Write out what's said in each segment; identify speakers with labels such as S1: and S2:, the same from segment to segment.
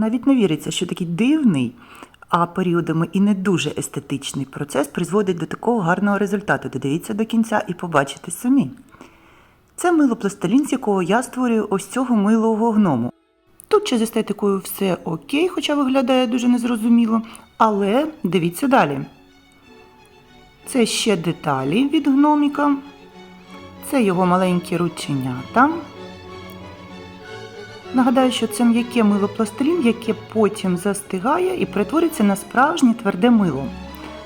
S1: Навіть не віриться, що такий дивний, а періодами і не дуже естетичний процес призводить до такого гарного результату. Додивіться до кінця і побачите самі. Це мило з якого я створюю ось цього милого гному. Тут ще з естетикою все окей, хоча виглядає дуже незрозуміло. Але дивіться далі. Це ще деталі від гноміка. Це його маленькі рученята. Нагадаю, що це м'яке мило пластилін, яке потім застигає і перетвориться на справжнє тверде мило.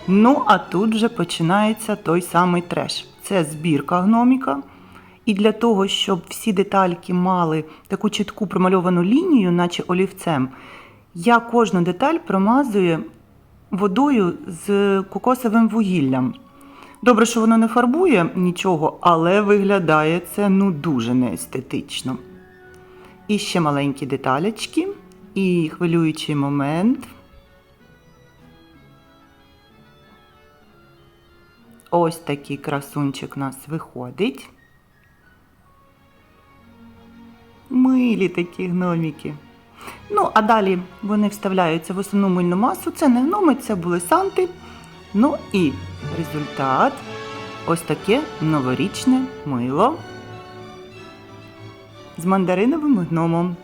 S1: Ну, а тут вже починається той самий треш. Це збірка гноміка. І для того, щоб всі детальки мали таку чітку промальовану лінію, наче олівцем, я кожну деталь промазую водою з кокосовим вугіллям. Добре, що воно не фарбує нічого, але виглядає це ну дуже неестетично. І ще маленькі деталечки, і хвилюючий момент. Ось такий красунчик у нас виходить. Милі такі гноміки. Ну, а далі вони вставляються в основну мильну масу. Це не гноми, це були санти. Ну і результат ось таке новорічне мило з мандариновим гномом.